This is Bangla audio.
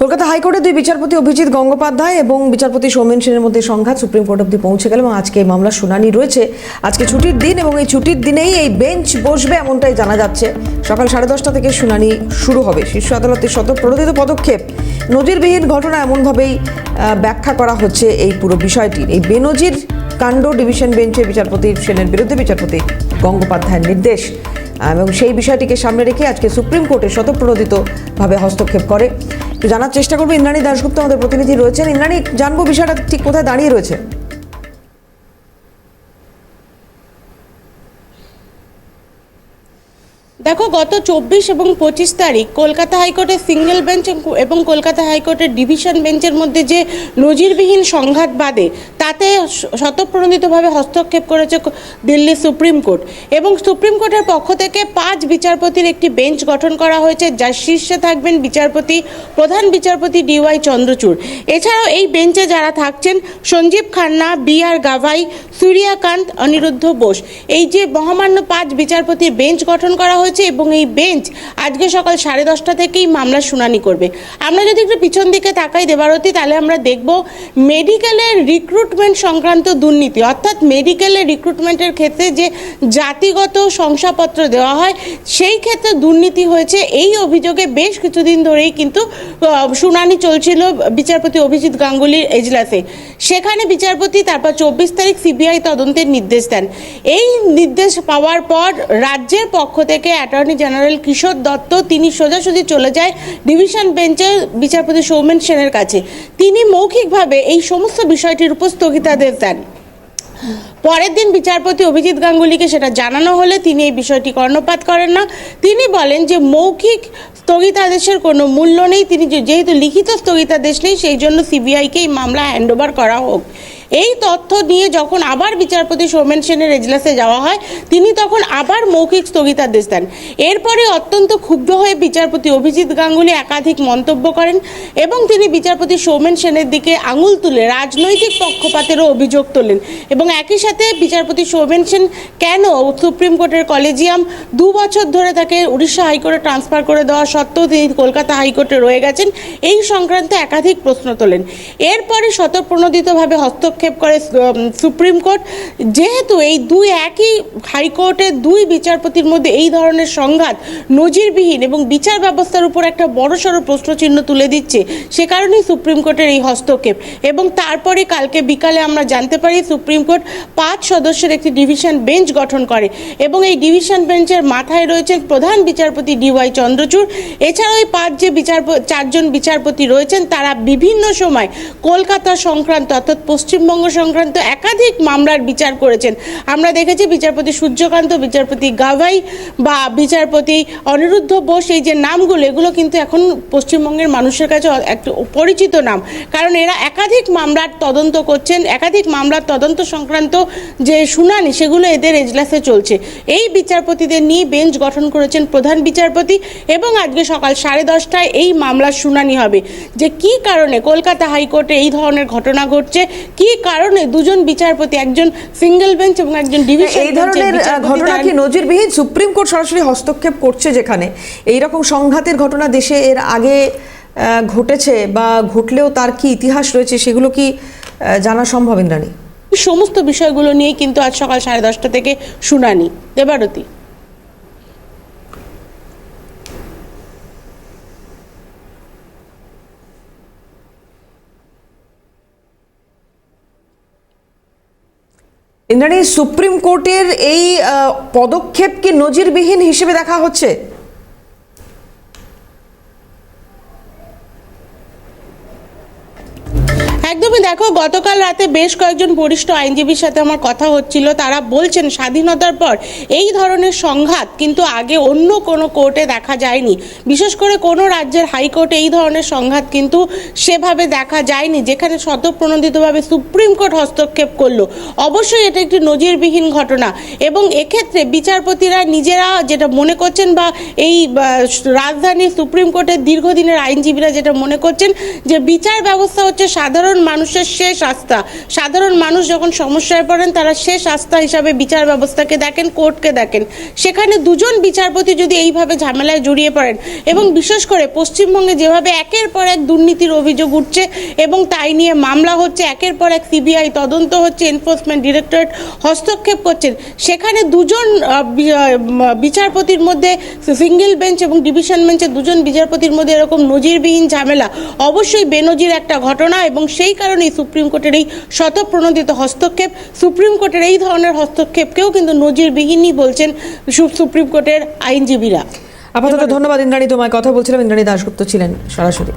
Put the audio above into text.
কলকাতা হাইকোর্টে দুই বিচারপতি অভিজিৎ গঙ্গোপাধ্যায় এবং বিচারপতি সৌমেন সেনের মধ্যে সংঘাত সুপ্রিম কোর্ট অব্দি পৌঁছে গেল এবং আজকে এই মামলার শুনানি রয়েছে। আজকে ছুটির দিন এবং এই ছুটির দিনেই এই বেঞ্চ বসবে এমনটাই জানা যাচ্ছে। সকাল সাড়ে দশটা থেকে শুনানি শুরু হবে। শীর্ষ আদালতের শত প্রণোদিত পদক্ষেপ নজিরবিহীন ঘটনা এমনভাবেই ব্যাখ্যা করা হচ্ছে এই পুরো বিষয়টির এই বেনজির কাণ্ড ডিভিশন বেঞ্চে বিচারপতি সেনের বিরুদ্ধে বিচারপতি গঙ্গোপাধ্যায়ের নির্দেশ। এবং সেই বিষয়টিকে সামনে রেখে আজকে সুপ্রিম কোর্টে স্বতঃপ্রণোদিতভাবে হস্তক্ষেপ করে। জানার চেষ্টা করব। ইন্দ্রাণী দাশগুপ্ত আমাদের প্রতিনিধি রয়েছেন। ইন্দ্রাণী, জানব বিষয়টা ঠিক কোথায় দাঁড়িয়ে রয়েছে? দেখো, গত চব্বিশ এবং পঁচিশ তারিখ কলকাতা হাইকোর্টের সিঙ্গেল বেঞ্চ এবং কলকাতা হাইকোর্টের ডিভিশন বেঞ্চের মধ্যে যে নজিরবিহীন সংঘাত বাদে তাতে স্বতঃপ্রণোদিতভাবে হস্তক্ষেপ করেছে দিল্লি সুপ্রিম কোর্ট এবং সুপ্রিম কোর্টের পক্ষ থেকে পাঁচ বিচারপতির একটি বেঞ্চ গঠন করা হয়েছে, যার শীর্ষে থাকবেন বিচারপতি, প্রধান বিচারপতি ডিওয়াই চন্দ্রচূড়। এছাড়াও এই বেঞ্চে যারা থাকছেন, সঞ্জীব খান্না, বি আর গাভাই, সূর্যাকান্ত, অনিরুদ্ধ বোস। এই যে মহামান্য পাঁচ বিচারপতির বেঞ্চ গঠন করা হয়েছে এবং এই বেঞ্চ আজকে সকাল সাড়ে দশটা থেকেই মামলার শুনানি করবে। আমরা যদি একটু পিছন দিকে তাকাই দেবারতী, তাহলে আমরা দেখব মেডিকেলের রিক্রুটমেন্ট সংক্রান্ত দুর্নীতি, অর্থাৎ মেডিকেলের রিক্রুটমেন্টের ক্ষেত্রে যে জাতিগত শংসাপত্র দেওয়া হয়, সেই ক্ষেত্রে দুর্নীতি হয়েছে। এই অভিযোগে বেশ কিছুদিন ধরেই কিন্তু শুনানি চলছিল বিচারপতি অভিজিৎ গাঙ্গুলির এজলাসে। সেখানে বিচারপতি তারপর চব্বিশ তারিখ সিবিআই তদন্তের নির্দেশ দেন। এই নির্দেশ পাওয়ার পর রাজ্যের পক্ষ থেকে অ্যাটর্নি জেনারেল কিশোর দত্ত, তিনি সোজাসুজি চলে যায় ডিভিশন বেঞ্চের বিচারপতি সৌমেন সেনের কাছে। তিনি মৌখিকভাবে এই সমস্ত বিষয়টির উপর স্থগিতাদেশ দেন। পরের দিন বিচারপতি অভিজিৎ গাঙ্গুলিকে সেটা জানানো হলে তিনি এই বিষয়টি কর্ণপাত করেন না। তিনি বলেন যে মৌখিক স্থগিতাদেশের কোনো মূল্য নেই। তিনি যেহেতু লিখিত স্থগিতাদেশ নেই, সেই জন্য সিবিআইকে এই মামলা হ্যান্ডওভার করা হোক। এই তথ্য নিয়ে যখন আবার বিচারপতি সৌমেন সেনের এজলাসে যাওয়া হয়, তিনি তখন আবার মৌখিক স্থগিতাদেশ দেন। এরপরে অত্যন্ত ক্ষুব্ধ হয়ে বিচারপতি অভিজিৎ গাঙ্গুলি একাধিক মন্তব্য করেন এবং তিনি বিচারপতি সৌমেন সেনের দিকে আঙুল তুলে রাজনৈতিক পক্ষপাতেরও অভিযোগ তোলেন এবং একই সাথে বিচারপতি সৌমেন সেন কেন সুপ্রিম কোর্টের কলেজিয়াম দু বছর ধরে তাকে উড়িষ্যা হাইকোর্টে ট্রান্সফার করে দেওয়া সত্ত্বেও তিনি কলকাতা হাইকোর্টে রয়ে গেছেন, এই সংক্রান্ত একাধিক প্রশ্ন তোলেন। এরপরে স্বতঃপ্রণোদিতভাবে হস্তক্ষেপ করে সুপ্রিম কোর্ট। যেহেতু এই দুই একই হাইকোর্টের দুই বিচারপতির মধ্যে এই ধরনের সংঘাত নজিরবিহীন এবং বিচার ব্যবস্থার উপর একটা বড়সড় প্রশ্নচিহ্ন তুলে দিচ্ছে, সে কারণেই সুপ্রিম কোর্টের এই হস্তক্ষেপ। এবং তারপরে কালকে বিকালে আমরা জানতে পারি, সুপ্রিম কোর্ট পাঁচ সদস্যের একটি ডিভিশন বেঞ্চ গঠন করে এবং এই ডিভিশন বেঞ্চের মাথায় রয়েছেন প্রধান বিচারপতি ডিওয়াই চন্দ্রচূড়। এছাড়াও এই পাঁচ যে বিচারপ, চারজন বিচারপতি রয়েছেন, তারা বিভিন্ন সময় কলকাতা সংক্রান্ত, অর্থাৎ পশ্চিমবঙ্গ সংক্রান্ত একাধিক মামলার বিচার করেছেন। আমরা দেখেছি বিচারপতি সূর্যকান্ত, বিচারপতি গাভাই বা বিচারপতি অনিরুদ্ধ বোস, এই যে নামগুলো, এগুলো কিন্তু এখন পশ্চিমবঙ্গের মানুষের কাছে একটু পরিচিত নাম। কারণ এরা একাধিক মামলার তদন্ত করছেন, একাধিক মামলার তদন্ত সংক্রান্ত যে শুনানি, সেগুলো এদের এজলাসে চলছে। এই বিচারপতিদের নিয়ে বেঞ্চ গঠন করেছেন প্রধান বিচারপতি এবং আজকে সকাল সাড়ে দশটায় এই মামলার শুনানি হবে। যে কি কারণে, কলকাতা হাইকোর্টে এই ধরনের ঘটনা ঘটছে, কি কারণে দুজন বিচারপতি একজন সিঙ্গেল বেঞ্চ এবং একজন ডিভিশন এই ধরনের ঘটনা কি নজিরবিহীন? সুপ্রিম কোর্ট সরাসরি হস্তক্ষেপ করছে যেখানে? এই রকম সংঘাতের ঘটনা দেশে এর আগে ঘটেছে বা ঘটলেও তার কি ইতিহাস রয়েছে সেগুলো কি জানা সম্ভব ইন্দ্রাণী? সমস্ত বিষয়গুলো নিয়েই কিন্তু আজ সকাল সাড়ে দশটা থেকে শুনানি। দেবারতী। ইন্দ্রাণী সুপ্রিম কোর্টের এই পদক্ষেপকে নজিরবিহীন হিসেবে দেখা হচ্ছে? একদমই দেখো, গতকাল রাতে বেশ কয়েকজন বরিষ্ঠ আইনজীবীর সাথে আমার কথা হচ্ছিল। তারা বলছেন, স্বাধীনতার পর এই ধরনের সংঘাত কিন্তু আগে অন্য কোনো কোর্টে দেখা যায়নি। বিশেষ করে কোনো রাজ্যের হাইকোর্টে এই ধরনের সংঘাত কিন্তু সেভাবে দেখা যায়নি, যেখানে স্বতঃপ্রণোদিতভাবে সুপ্রিম কোর্ট হস্তক্ষেপ করল। অবশ্যই এটা একটি নজিরবিহীন ঘটনা এবং এক্ষেত্রে বিচারপতিরা নিজেরা যেটা মনে করছেন বা এই রাজধানীর সুপ্রিম কোর্টের দীর্ঘদিনের আইনজীবীরা যেটা মনে করছেন যে বিচার ব্যবস্থা হচ্ছে সাধারণ সাধারণ মানুষের শেষ আস্থা। সাধারণ মানুষ যখন সমস্যায় পড়েন, তারা শেষ আস্থা হিসাবে বিচার ব্যবস্থাকে দেখেন, কোর্টকে দেখেন। সেখানে দুজন বিচারপতি যদি এইভাবে ঝামেলায় জড়িয়ে পড়েন এবং বিশেষ করে পশ্চিমবঙ্গে যেভাবে একের পর এক দুর্নীতির অভিযোগ উঠছে এবং তাই নিয়ে মামলা হচ্ছে, একের পর এক সিবিআই তদন্ত হচ্ছে এনফোর্সমেন্ট ডিরেক্টরেট হস্তক্ষেপ করছেন, সেখানে দুজন বিচারপতির মধ্যে সিঙ্গেল বেঞ্চ এবং ডিভিশন বেঞ্চে দুজন বিচারপতির মধ্যে এরকম নজিরবিহীন ঝামেলা, অবশ্যই বেনজির একটা ঘটনা এবং সেই কারণেই সুপ্রিম কোর্টের এই শতপ্রণোদিত হস্তক্ষেপ সুপ্রিম কোর্টের এই ধরনের হস্তক্ষেপকেও কিন্তু নজিরবিহীনই বলছেন সুপ্রিম কোর্টের আইনজীবীরা। আপাতত ধন্যবাদ ইন্দ্রাণী তোমায় কথা বলছিলাম। ইন্দ্রাণী দাশগুপ্ত ছিলেন সরাসরি।